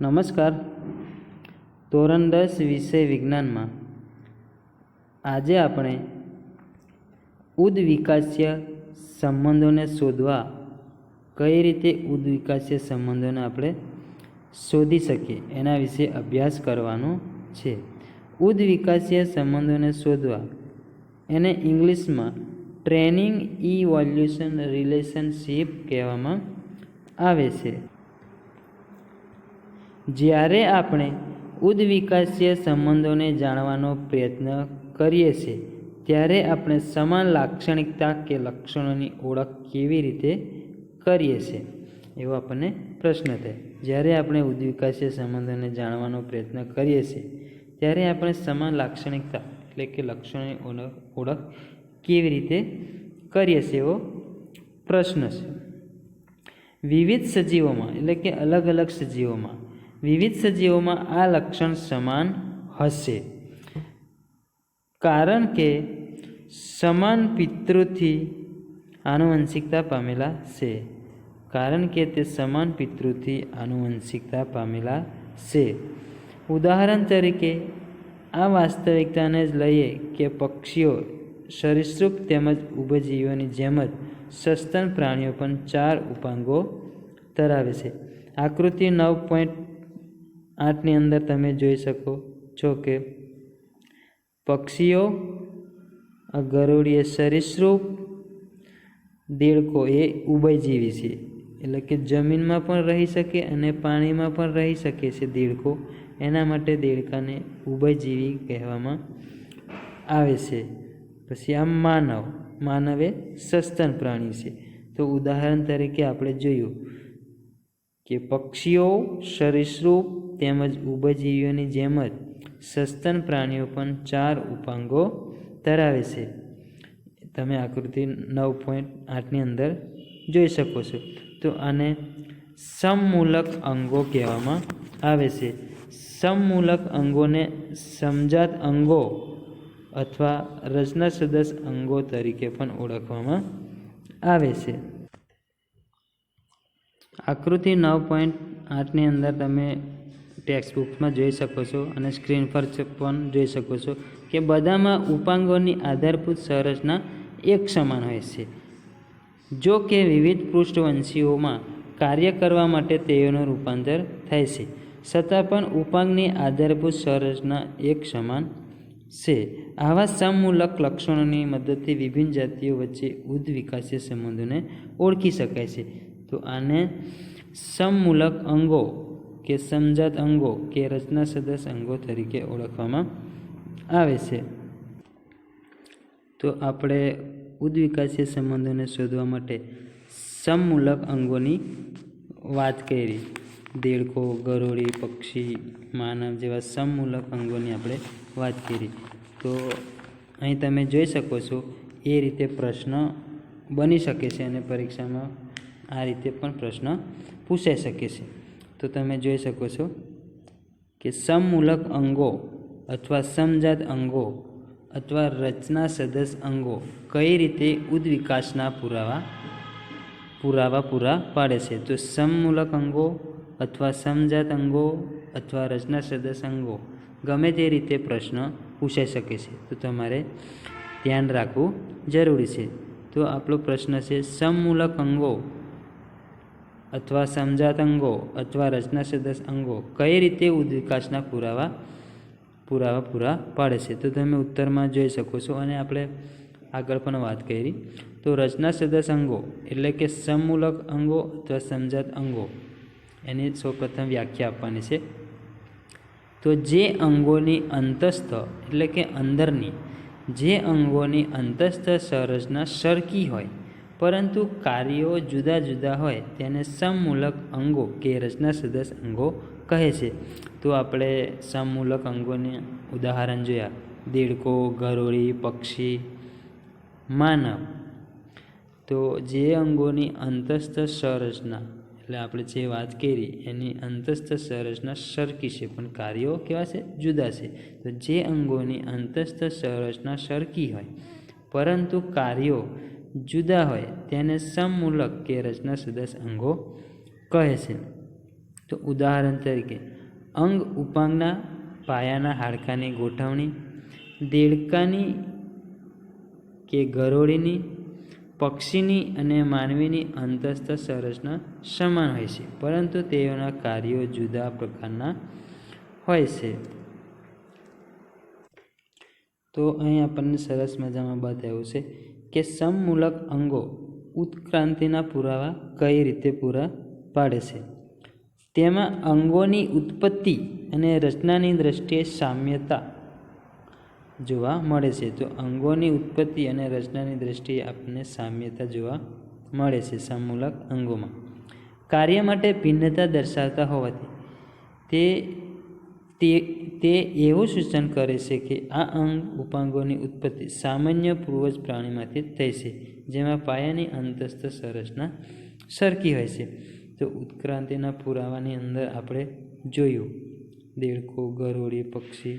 નમસ્કાર. ધોરણ દસ વિષય વિજ્ઞાનમાં આજે આપણે ઉદ્વિકાસ્ય સંબંધોને શોધવા કઈ રીતે ઉદ્વિકાસ્ય સંબંધોને આપણે શોધી શકીએ એના વિશે અભ્યાસ કરવાનો છે. ઉદ્વિકાસ્ય સંબંધોને શોધવા એને ઇંગ્લિશમાં ટ્રેનિંગ ઇવોલ્યુશન રિલેશનશીપ કહેવામાં આવે છે. જ્યારે આપણે ઉદ્વિકાસીય સંબંધોને જાણવાનો પ્રયત્ન કરીએ છીએ, ત્યારે આપણે સમાન લાક્ષણિકતા કે લક્ષણોની ઓળખ કેવી રીતે કરીએ છીએ? એવો આપણને પ્રશ્ન થાય. જ્યારે આપણે ઉદ્વિકાસીય સંબંધોને જાણવાનો પ્રયત્ન કરીએ છીએ, ત્યારે આપણે સમાન લાક્ષણિકતા એટલે કે લક્ષણોની ઓળખ કેવી રીતે કરીએ છીએ એવો પ્રશ્ન છે. વિવિધ સજીવોમાં એટલે કે અલગ અલગ સજીવોમાં વિવિધ સજીવોમાં આ લક્ષણ સમાન હશે. કારણ કે સમાન પિતૃથી આનુવંશિકતા પામેલા છે. કારણ કે તે સમાન પિતૃથી આનુવંશિકતા પામેલા છે. ઉદાહરણ તરીકે, આ વાસ્તવિકતાને જ લઈએ કે પક્ષીઓ સરીસૃપ તેમજ ઉભજીવીઓની જેમ જ સસ્તન પ્રાણીઓ પણ ચાર ઉપાંગો ધરાવે છે. આકૃતિ નવ પોઈન્ટ આઠની અંદર તમે જોઈ શકો છો કે પક્ષીઓ, આ ગરુડી સરીસૃપ, દેડકો એ ઉભયજીવી છે. એટલે કે જમીનમાં પણ રહી શકે અને પાણીમાં પણ રહી શકે છે દેડકો. એના માટે દેડકાને ઉભયજીવી કહેવામાં આવે છે. પછી આ માનવ. માનવ એ સસ્તન પ્રાણી છે. તો ઉદાહરણ તરીકે આપણે જોયું કે પક્ષીઓ સરીસૃપ તેમજ ઉભયજીવીઓની જેમ જ સસ્તન પ્રાણીઓ પણ ચાર ઉપાંગો ધરાવે છે. તમે આકૃતિ નવ પોઈન્ટ આઠની અંદર જોઈ શકો છો. તો આને સમમૂલક અંગો કહેવામાં આવે છે. સમમૂલક અંગોને સમજાત અંગો અથવા રચના સદસ અંગો તરીકે પણ ઓળખવામાં આવે છે. આકૃતિ નવ પોઈન્ટ આઠની અંદર તમે ટેક્સ્ટ બુકમાં જોઈ શકો છો અને સ્ક્રીન પર પણ જોઈ શકો છો કે બધામાં ઉપાંગોની આધારભૂત સંરચના એક સમાન હોય છે. જો કે વિવિધ પૃષ્ઠવંશીઓમાં કાર્ય કરવા માટે તેઓનું રૂપાંતર થાય છે, છતાં પણ ઉપાંગની આધારભૂત સંરચના એક સમાન છે. આવા સમમૂલક લક્ષણોની મદદથી વિભિન્ન જાતિઓ વચ્ચે ઉદ્વિકાસીય સંબંધોને ઓળખી શકાય છે. તો આને સમમૂલક અંગો કે સમજાત અંગો કે રચના સદસ્ય અંગો તરીકે ઓળખવામાં આવે છે. તો આપણે ઉદ્વિકાસીય સંબંધોને શોધવા માટે સમમૂલક અંગોની વાત કરી. દેડકો ગરોળી, પક્ષી, માનવ જેવા સમમૂલક અંગોની આપણે વાત કરી. તો અહીં તમે જોઈ શકો છો એ રીતે પ્રશ્ન બની શકે છે અને પરીક્ષામાં આ રીતે પણ પ્રશ્ન પૂછાઈ શકે છે. તો તમે જોઈ શકો છો કે સમમૂલક અંગો અથવા સમજાત અંગો અથવા રચના સદસ્ય અંગો કઈ રીતે ઉદ્વિકાસના પુરાવા પુરાવા પૂરા પાડે છે? તો સમમૂલક અંગો અથવા સમજાત અંગો અથવા રચના સદસ્ય અંગો ગમે તે રીતે પ્રશ્ન પૂછાઈ શકે છે. તો તમારે ધ્યાન રાખવું જરૂરી છે. તો આપણો પ્રશ્ન છે, સમમૂલક અંગો અથવા સમજાત અંગો અથવા રચના સદસ અંગો કઈ રીતે ઉદ્વિકાસના પુરાવા પુરાવા પૂરા પાડે છે? તો તમે ઉત્તરમાં જોઈ શકો છો અને આપણે આગળ પણ વાત કરી. તો રચના સદસ અંગો એટલે કે સમમૂલક અંગો અથવા સમજાત અંગો, એની સૌપ્રથમ વ્યાખ્યા આપવાની છે. તો જે અંગોની અંતસ્થ એટલે કે અંદરની, જે અંગોની અંતસ્થ સંરચના સરખી હોય પરંતુ કાર્યો જુદા જુદા હોય તેને સમમૂલક અંગો કે રચના સદસ અંગો કહે છે. તો આપણે સમમૂલક અંગોને ઉદાહરણ જોયા. દેડકો ગરોળી પક્ષી, માનવ. તો જે અંગોની અંતસ્થ સંરચના, એટલે આપણે જે વાત કરી, એની અંતસ્થ સંરચના સરખી છે, પણ કાર્યો કેવા છે? જુદા છે. તો જે અંગોની અંતસ્થ સંરચના સરખી હોય, પરંતુ કાર્યો જુદા હોય તેને સમમૂલક કે રચના સદસ્ય અંગો કહે છે. તો ઉદાહરણ તરીકે, અંગ ઉપાંગના પાયાના હાડકાની ગોઠવણી, દેડકાની કે ગરોળીની, પક્ષીની અને માનવીની અંતસ્થ સંરચના સમાન હોય છે, પરંતુ તેઓના કાર્યો જુદા પ્રકારના હોય છે. તો અહીં આપણને સરસ મજામાં બતાવ્યું છે કે સમમૂલક અંગો ઉત્ક્રાંતિના પુરાવા કઈ રીતે પૂરા પાડે છે? તેમાં અંગોની ઉત્પત્તિ અને રચનાની દ્રષ્ટિએ સામ્યતા જોવા મળે છે. તો અંગોની ઉત્પત્તિ અને રચનાની દ્રષ્ટિએ આપણને સામ્યતા જોવા મળે છે સમમૂલક અંગોમાં. કાર્ય માટે ભિન્નતા દર્શાવતા હોવાથી તે તે એવું સૂચન કરે છે કે આ અંગ ઉપાંગોની ઉત્પત્તિ સામાન્ય પૂર્વજ પ્રાણીમાંથી થઈ છે, જેમાં પાયાની અંતસ્થ સંરચના સરખી હોય છે. તો ઉત્ક્રાંતિના પુરાવાની અંદર આપણે જોયું, દેડકો, ગરોળી, પક્ષી,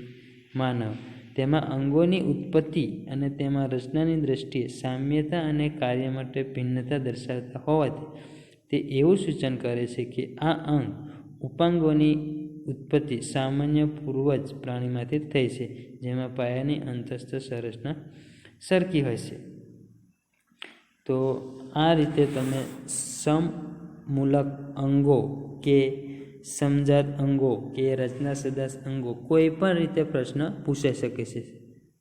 માનવ, તેમાં અંગોની ઉત્પત્તિ અને તેમાં રચનાની દ્રષ્ટિએ સામ્યતા અને કાર્ય માટે ભિન્નતા દર્શાવતા હોવાથી તે એવું સૂચન કરે છે કે આ અંગ ઉપાંગોની ઉત્પત્તિ સામાન્ય પૂર્વજ પ્રાણીમાંથી થઈ છે, જેમાં પાયાની અંતસ્થ સંરચના સરખી હોય છે. તો આ રીતે તમે સમમૂલક અંગો કે સમજાત અંગો કે રચના સદાસ અંગો કોઈ પણ રીતે પ્રશ્ન પૂછાઈ શકે છે,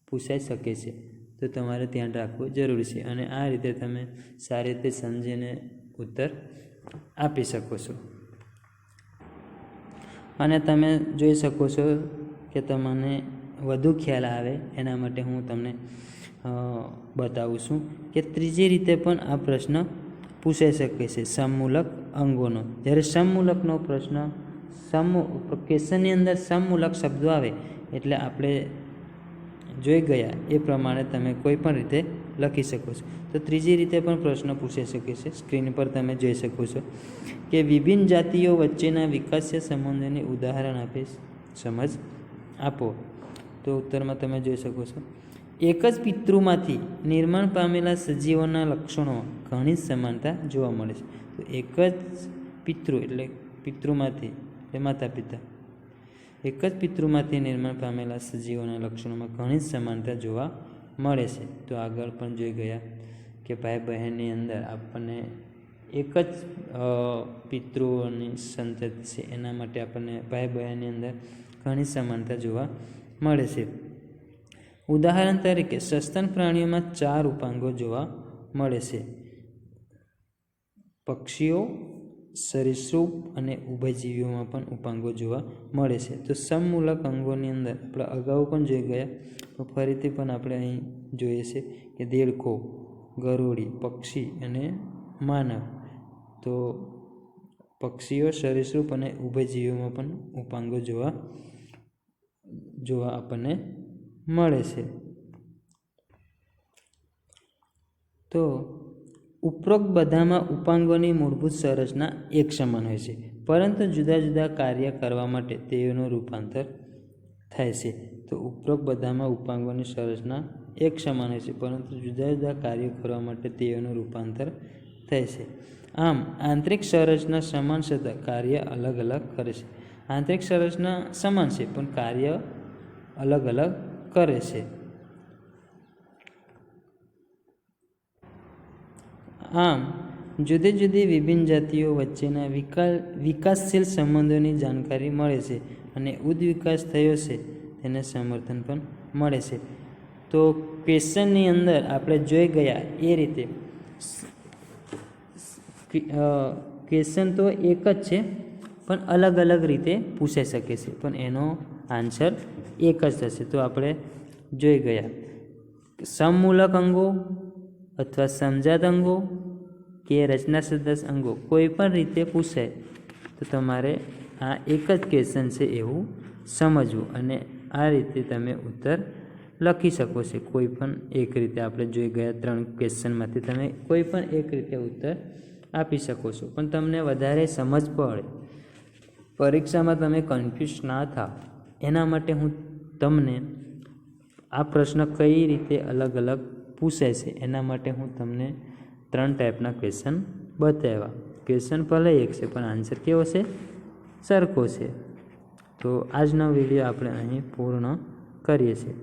પૂછાઈ શકે છે. તો તમારે ધ્યાન રાખવું જરૂરી છે અને આ રીતે તમે સારી રીતે સમજીને ઉત્તર આપી શકો છો. અને તમે જોઈ શકો છો કે તમને વધુ ખ્યાલ આવે એના માટે હું તમને બતાવું છું કે ત્રીજી રીતે પણ આ પ્રશ્ન પૂછાઈ શકે છે સમમૂલક અંગોનો. જ્યારે સમમૂલકનો પ્રશ્ન સમ ક્વેશ્ચનની અંદર સમમૂલક શબ્દો આવે, એટલે આપણે જોઈ ગયા એ પ્રમાણે તમે કોઈ પણ રીતે લખી શકો છો. તો ત્રીજી રીતે પણ પ્રશ્ન પૂછી શકે છે, સ્ક્રીન પર તમે જોઈ શકો છો કે વિભિન્ન જાતિઓ વચ્ચેના વિકાસીય સંબંધોની ઉદાહરણ આપે સમજ? આપો. તો ઉત્તરમાં તમે જોઈ શકો છો. એક જ પિતૃમાંથી નિર્માણ પામેલા સજીવોના લક્ષણોમાં ઘણી સમાનતા જોવા મળે છે. તો એક જ પિતૃ એટલે પિતૃમાંથી, એટલે માતા પિતા એક જ પિતૃમાંથી નિર્માણ પામેલા સજીવોના લક્ષણોમાં ઘણી સમાનતા જોવા મળે છે. તો આગળ પણ જોઈ ગયા કે ભાઈ બહેનની અંદર આપણને એક જ પિતૃઓની સંતતિ છે. એના માટે આપણને ભાઈ બહેનની અંદર ઘણી સમાનતા જોવા મળે છે. ઉદાહરણ તરીકે સસ્તન પ્રાણીઓમાં ચાર ઉપાંગો જોવા મળે છે. પક્ષીઓ સરીસૃપ અને ઉભયજીવીઓમાં પણ ઉપાંગો જોવા મળે છે. તો સમમૂલક અંગોની અંદર આપણે અગાઉ પણ જોઈ ગયા, તો ફરીથી પણ આપણે અહીં જોઈએ છે કે દેડકો, ગરોળી, પક્ષી અને માનવ. તો પક્ષીઓ સરીસૃપ અને ઉભયજીવીઓમાં પણ ઉપાંગો જોવા જોવા આપણને મળે છે. તો ઉપરોક્ત બધામાં ઉપાંગોની મૂળભૂત સંરચના એક સમાન હોય છે, પરંતુ જુદા જુદા કાર્ય કરવા માટે તેઓનું રૂપાંતર થાય છે. તો ઉપરોક્ત બધામાં ઉપાંગોની સંરચના એક સમાન હોય છે, પરંતુ જુદા જુદા કાર્યો કરવા માટે તેઓનું રૂપાંતર થાય છે. આમ, આંતરિક સંરચના સમાન છતાં કાર્ય અલગ અલગ કરે છે. આંતરિક સંરચના સમાન છે, પણ કાર્ય અલગ અલગ કરે છે. આમ, જુદી જુદી વિભિન્ન જાતિઓ વચ્ચેના વિકાસ વિકાસશીલ સંબંધોની જાણકારી મળે છે અને ઉદ્વિકાસ થયો છે, તેને સમર્થન પણ મળે છે. તો ક્વેશ્ચનની અંદર આપણે જોઈ ગયા એ રીતે. ક્વેશ્ચન તો એક જ છે, પણ અલગ અલગ રીતે પૂછાઈ શકે છે, પણ એનો આન્સર એક જ થશે. તો આપણે જોઈ ગયા. સમમૂલક અંગો અથવા સમજાત અંગો કે રચના સદસ અંગો કોઈ પણ રીતે પૂછાય તો તમારે આ એક જ ક્વેશ્ચન છે એવું સમજવું અને આ રીતે તમે ઉત્તર લખી શકો છો. કોઈ પણ એક રીતે આપણે જોઈ ગયા ત્રણ ક્વેશ્ચનમાંથી તમે કોઈ પણ એક રીતે ઉત્તર આપી શકો છો. પણ તમને વધારે સમજ પડે. પરીક્ષામાં તમે કન્ફ્યુઝ ના થાવ. એના માટે હું તમને આ પ્રશ્ન કઈ રીતે અલગ અલગ પૂછે છે એના માટે હું તમને ત્રણ ટાઈપના ક્વેશ્ચન બતાવ્યા. ક્વેશ્ચન ભલે એક છે, પણ આન્સર કેવો છે? સરખો છે. તો આજનો વીડિયો આપણે અહીં પૂર્ણ કરીએ છીએ.